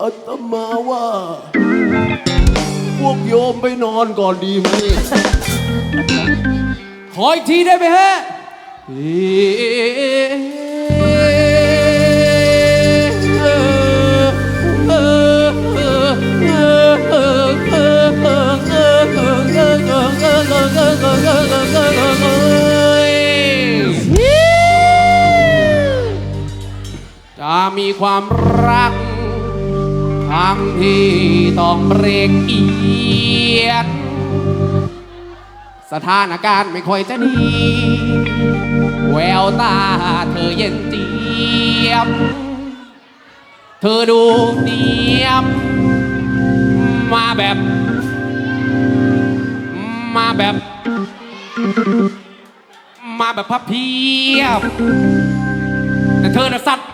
อาตมาว่า พวกโยมไปนอนก่อนดีไหมขออีกทีได้ไหมฮะจะมีความรัก ทั้งที่ต้องเบรกเอียด สถานการณ์ไม่ค่อยจะดี แววตาเธอเย็นเจียบ เธอดูเนียบ มาแบบ มาแบบ มาแบบพับเพียบ แต่เธอน่ะสัตว์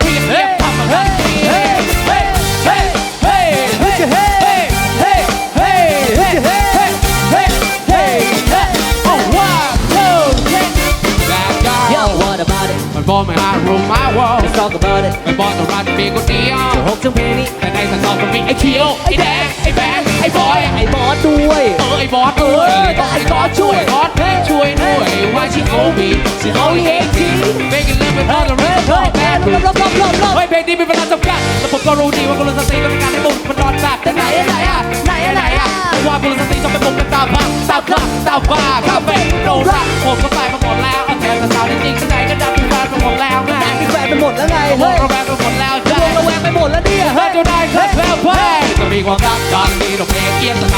it มันบอกไม่หา room my world Let's talk about it ไม่บอกต้องรักมีคนเดียวหกจังเพลงนี้แต่ในสตองก็มีไอ้เขียว ไอ้แดง ไอ้แบนไอ้บอย ไอ้บอสด้วย เออไอ้บอสเออไอ้บอสช่วยบอสเพลงช่วยด้วยว่าชิโอบีชิโอเฮทีเบกินเลิฟเป็นพ่อเราเริ่มพ่อแบนรอบรอบรอบรอบรอบเฮ้ยเพลงนี้มีเวลาจำกัดแล้วผมก็รู้ดีว่ากุลสตรีมันเป็นการให้บุญมันนอนแบบแต่ไหนอะไหนอะไหนอะไหนอะว่ากุลสตรีต้องเป็นบุญกันตามพังตามพลังตามบ้าคาเฟ่โนรักผมก็ไปมาหมดแล้วเอาแทนแต่สาวจริงๆที่ไ igualdad, camino que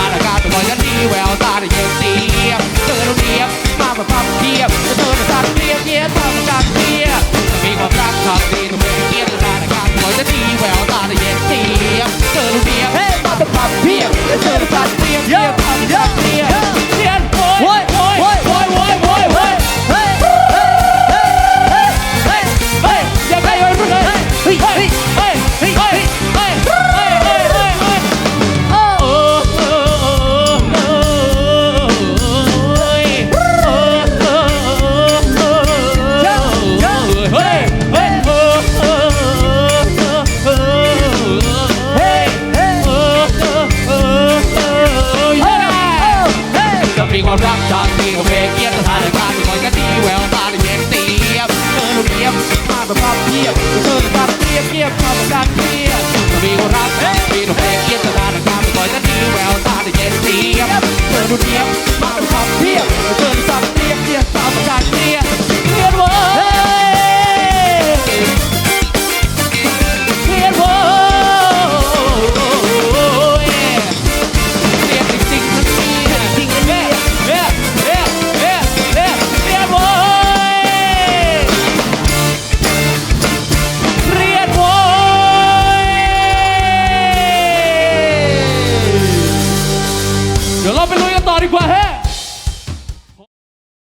ภาพเทียบเจอบัารเทียบเทียบกับกัรเทียบมีคนรักมีคนแพ้เกียรติสถานการณ์ไม่คอยจะดีแววตาได้เย็นเทียบเธอดูเทียบมาเป็น